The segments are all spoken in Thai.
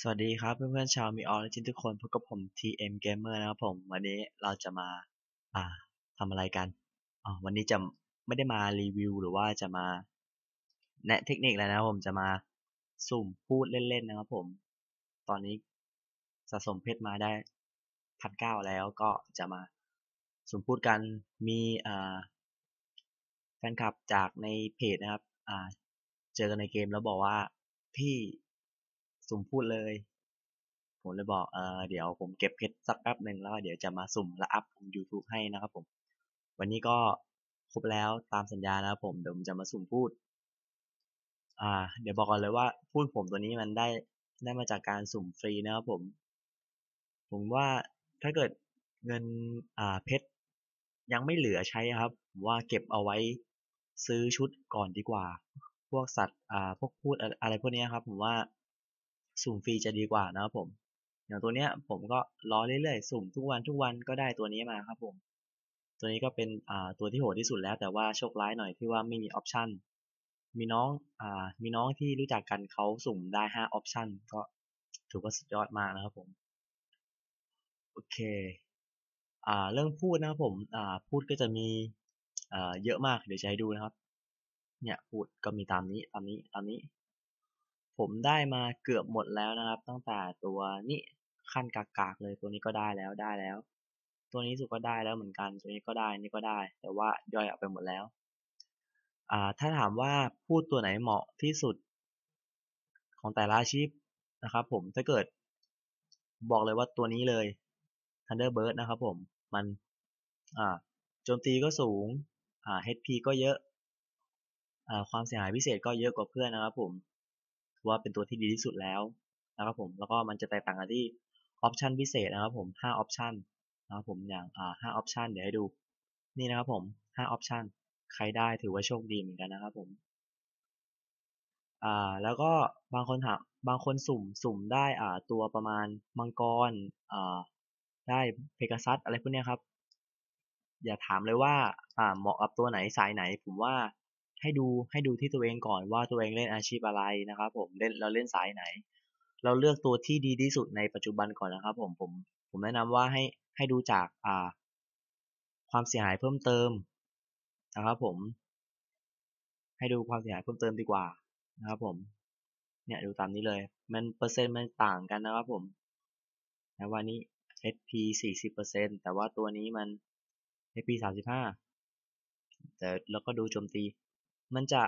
สวัสดีครับเพื่อนๆชาวมีออและจินทุกคนพบกับผม TM Gamer นะครับผม วันนี้เราจะมา อ่าทำอะไรกันอ๋อวันนี้จะไม่ได้มารีวิวหรือว่าจะมา แนะเทคนิคแล้วนะผมจะมาสุ่มพูดเล่นๆนะครับผม ตอนนี้สะสมเพชรมาได้พันเก้าแล้วก็จะมาสุ่มพูดกันมีอ่าแฟนคลับจากในเพจนะครับ อ่า เจอกันในเกมแล้วบอกว่าพี่ สุ่มพูดเลย ผมเลยบอกเออเดี๋ยวผมเก็บเพชรสักแป๊บหนึ่งแล้วเดี๋ยวจะมาสุ่มและอัพลง YouTube ให้นะครับผม วันนี้ก็ครบแล้วตามสัญญานะครับผมเดี๋ยวผมจะมาสุ่มพูด อ่า เดี๋ยวบอกก่อนเลยว่าพูดผมตัวนี้มันได้ได้มาจากการสุ่มฟรีนะครับผม ผมว่าถ้าเกิดเงินอ่าเพชรยังไม่เหลือใช้ครับผมว่าเก็บเอาไว้ซื้อชุดก่อนดีกว่า พวกสัตว์อ่าพวกพูดอะไรพวกนี้ครับ ผมว่า สุ่มฟรีจะดีกว่านะครับผม อย่างตัวเนี้ยผมก็รอเรื่อยๆ สุ่มทุกวันทุกวันก็ได้ตัวนี้มาครับผม ตัวนี้ก็เป็นอ่าตัวที่โหดที่สุดแล้ว แต่ว่าโชคร้ายหน่อยที่ว่าไม่มีออปชันมีน้องอ่ามีน้องที่รู้จักกันเขาสุ่มได้ห้าออปชันก็ถือว่าสุดยอดมากนะครับผม โอเคอ่าเรื่องพูดนะครับผมอ่าพูดก็จะมีอ่าเยอะมากเดี๋ยวจะให้ดูนะครับ เนี่ยพูดก็มีตามนี้ตามนี้ตามนี้ ผมได้มาเกือบหมดแล้วนะครับ ตั้งแต่ตัวนี้ขั้นกากๆเลยตัวนี้ก็ได้แล้วได้แล้ว ตัวนี้สุดก็ได้แล้วเหมือนกัน ตัวนี้ก็ได้นี่ก็ได้ แต่ว่าย่อยออกไปหมดแล้วอ่าถ้าถามว่าพูดตัวไหนเหมาะที่สุดของแต่ละอาชีพนะครับผมถ้าเกิดบอกเลยว่าตัวนี้เลย Thunderbird นะครับผมมันอ่าโจมตีก็สูงอ่า HP ก็เยอะอ่าความเสียหายพิเศษก็เยอะกว่าเพื่อนนะครับผม ว่าเป็นตัวที่ดีที่สุดแล้วนะครับผมแล้วก็มันจะแตกต่างกันที่ออปชันพิเศษนะครับผม5ออปชันนะครับผมอย่างอ่า5ออปชันเดี๋ยวให้ดูนี่นะครับผม5ออปชันใครได้ถือว่าโชคดีเหมือนกันนะครับผมอ่าแล้วก็บางคนถามบางคนสุ่มสุ่มได้อ่าตัวประมาณมังกรอ่าได้เพกาซัสอะไรพวกนี้ครับ อย่าถามเลยว่าอ่าเหมาะกับตัวไหนสายไหน ผมว่า ให้ดูให้ดูที่ตัวเองก่อนว่าตัวเองเล่นอาชีพอะไรนะครับ ผมเล่นเราเล่นสายไหน เราเลือกตัวที่ดีที่สุดในปัจจุบันก่อนนะครับผมผมผมแนะนำว่าให้ให้ดูจากอ่า ความเสียหายเพิ่มเติมนะครับ ผม ให้ดูความเสียหายเพิ่มเติมดีกว่านะครับ ผม เนี่ยดูตามนี้เลย มันเปอร์เซ็นต์มันต่างกันนะครับ ผมนะว่านี้ HP 40%แต่ว่าตัวนี้มัน HP 35แต่แล้วก็ดูโจมตี มันจะ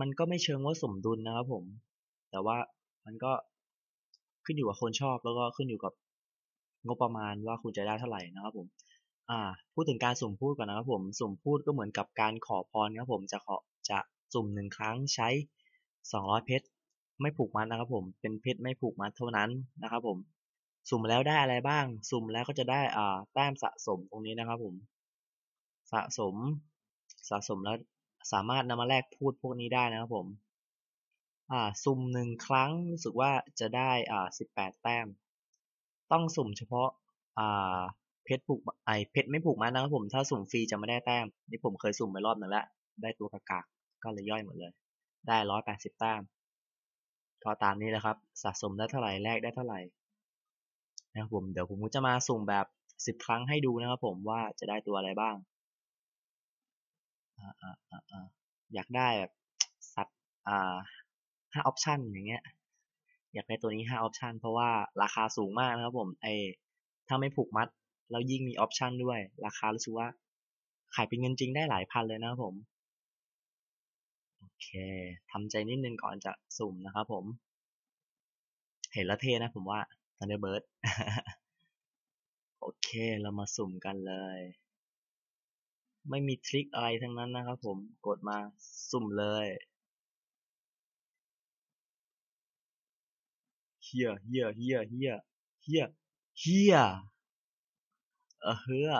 มันก็ไม่เชิงว่าสมดุลนะครับผม แต่ว่ามันก็ขึ้นอยู่กับคนชอบแล้วก็ขึ้นอยู่กับงบประมาณว่าคุณจะได้เท่าไหร่นะครับผม อ่า พูดถึงการสุ่มพูดก่อนนะครับผม สุ่มพูดก็เหมือนกับการขอพรครับผม จะขอ จะสุ่มหนึ่งครั้งใช้200เพชร ไม่ผูกมัดนะครับผม เป็นเพชรไม่ผูกมัดเท่านั้นนะครับผม สุ่มแล้วได้อะไรบ้าง สุ่มแล้วก็จะได้ อ่า แต้มสะสมตรงนี้นะครับผม สะสม สะสมแล้ว สามารถนำมาแลกพูดพวกนี้ได้นะครับผม อ่า สุ่มหนึ่งครั้งรู้สึกว่าจะได้อ่าสิบแปดแต้ม ต้องสุ่มเฉพาะ อ่า เพชรผูกไอเพชรไม่ผูกมัดนะครับผม ถ้าสุ่มฟรีจะไม่ได้แต้ม นี่ผมเคยสุ่มไปรอบหนึ่งแล้วได้ตัวกากากก็เลยย่อยหมดเลย ได้ร้อยแปดสิบแต้มก็ตามนี้แหละครับ สะสมได้เท่าไหร่แลกได้เท่าไหร่นะครับผม เดี๋ยวผมจะมาสุ่มแบบสิบครั้งให้ดูนะครับผมว่าจะได้ตัวอะไรบ้าง อ่าอ่าอ่าอยากได้แบบสัตว์อ่าห้าออปชันอย่างเงี้ย อยากได้ตัวนี้ห้าออปชันเพราะว่าราคาสูงมากนะครับผมไอถ้าไม่ผูกมัดแล้วยิ่งมีออปชันด้วย ราคารู้สึกว่า ขายเป็นเงินจริงได้หลายพันเลยนะครับผม โอเคทำใจนิดนึงก่อนจะสุ่มนะครับผม เห็นแล้วเทนะผมว่า Thunderbird โอเค เรามาสุ่มกันเลย ไม่มีทริคอะไรทั้งนั้นนะครับผมกดมาสุ่มเลยเฮียเฮียเฮียเฮียเฮียเฮียเออเฮือ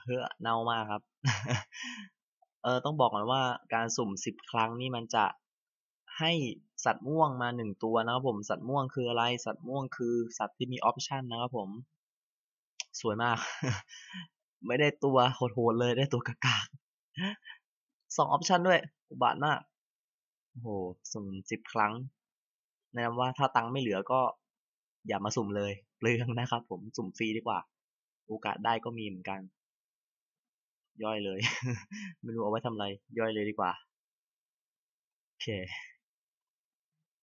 เฮือเน่ามากครับ เออต้องบอกก่อนว่าการสุ่มสิบครั้งนี่มันจะให้สัตว์ม่วงมาหนึ่งตัวนะครับผมสัตว์ม่วงคืออะไร สัตว์ม่วงคือสัตว์ที่มีออปชันนะครับผม สวยมาก ไม่ได้ตัวโหดๆเลยได้ตัวกากๆสองออปชันด้วย อุบาทมากโอ้โหสุ่มสิบครั้งแนะนำว่าถ้าตังค์ไม่เหลือก็อย่ามาสุ่มเลย เปลืองนะครับ ผมสุ่มฟรีดีกว่า โอกาสได้ก็มีเหมือนกัน ย่อยเลย ไม่รู้เอาไว้ทำอะไร ย่อยเลยดีกว่า โอเค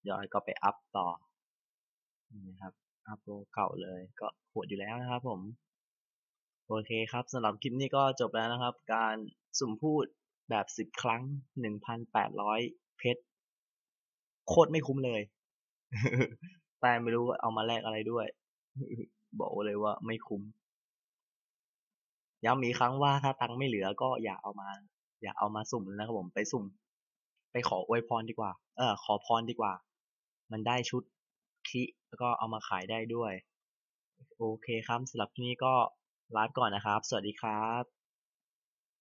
ย่อยก็ไปอัพต่อนี่นะครับ อัพโลเก่าเลย ก็โหดอยู่แล้วนะครับผม โอเคครับสำหรับคลิปนี้ก็จบแล้วนะครับ การสุ่มพูดแบบสิบครั้งหนึ่งพันแปดร้อยเพชรโคตรไม่คุ้มเลย แต่ไม่รู้ว่าเอามาแลกอะไรด้วย บอกเลยว่าไม่คุ้มย้ำอีกครั้งว่าถ้าตังค์ไม่เหลือก็อย่าเอามา อย่าเอามาสุ่มนะครับผมไปสุ่ม ไปขออวยพรดีกว่า เออขอพรดีกว่า มันได้ชุด ธิแล้วก็เอามาขายได้ด้วย โอเคครับสำหรับที่นี้ก็ลาก่อนนะครับ สวัสดีครับ